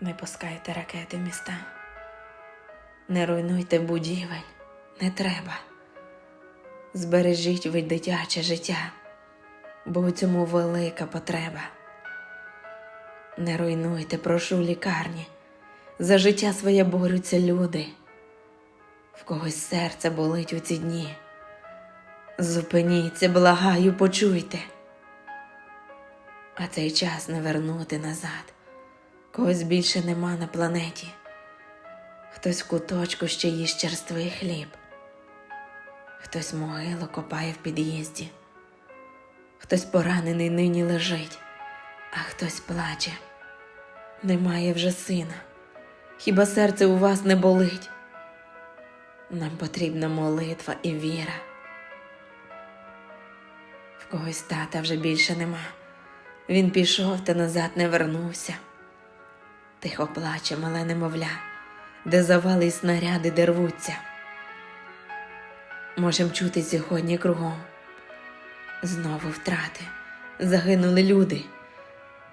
Не пускайте ракети в міста. Не руйнуйте будівель, не треба. Збережіть ви дитяче життя, бо у цьому велика потреба. Не руйнуйте, прошу лікарні. За життя своє борються люди. В когось серце болить у ці дні. Зупиніться, благаю, почуйте. А цей час не вернути назад. Когось більше нема на планеті. Хтось в куточку ще їсть черствий хліб, хтось могилу копає в під'їзді, хтось поранений нині лежить, а хтось плаче. Немає вже сина. Хіба серце у вас не болить? Нам потрібна молитва і віра. В когось тата вже більше нема. Він пішов та назад не вернувся. Тихо плаче мале немовля, де завали й снаряди де рвуться. Можем чути сьогодні кругом. Знову втрати, загинули люди.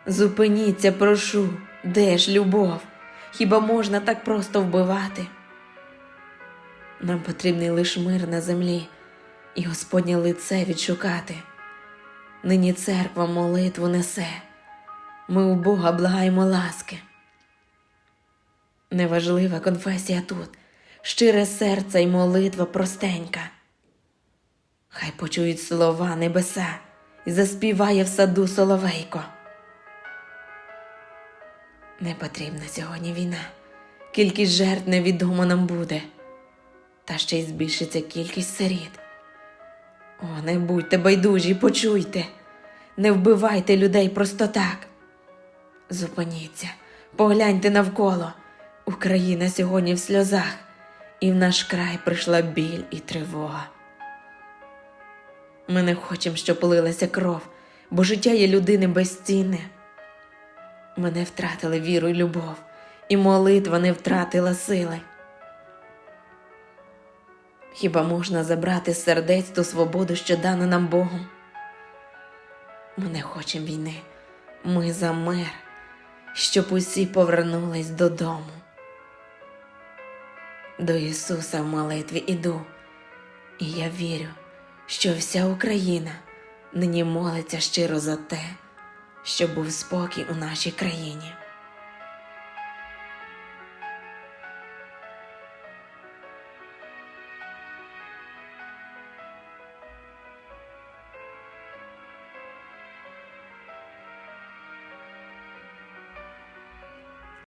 Зупиніться, прошу, де ж любов? Хіба можна так просто вбивати? Нам потрібний лиш мир на землі і Господнє лице відшукати. Нині церква молитву несе, ми у Бога благаємо ласки. Неважлива конфесія тут, щире серце й молитва простенька. Хай почують слова небеса і заспіває в саду соловейко. Не потрібна сьогодні війна, кількість жертв невідомо нам буде, та ще й збільшиться кількість сиріт. О, не будьте байдужі, почуйте, не вбивайте людей просто так. Зупиніться, погляньте навколо. Україна сьогодні в сльозах, і в наш край прийшла біль і тривога. Ми не хочемо, щоб лилася кров, бо життя є людини безцінне. Ми не втратили віру й любов, і молитва не втратила сили. Хіба можна забрати з сердець ту свободу, що дана нам Богом? Ми не хочемо війни, ми за мир, щоб усі повернулись додому. До Ісуса в молитві іду, і я вірю, що вся Україна нині молиться щиро за те, щоб був спокій у нашій країні.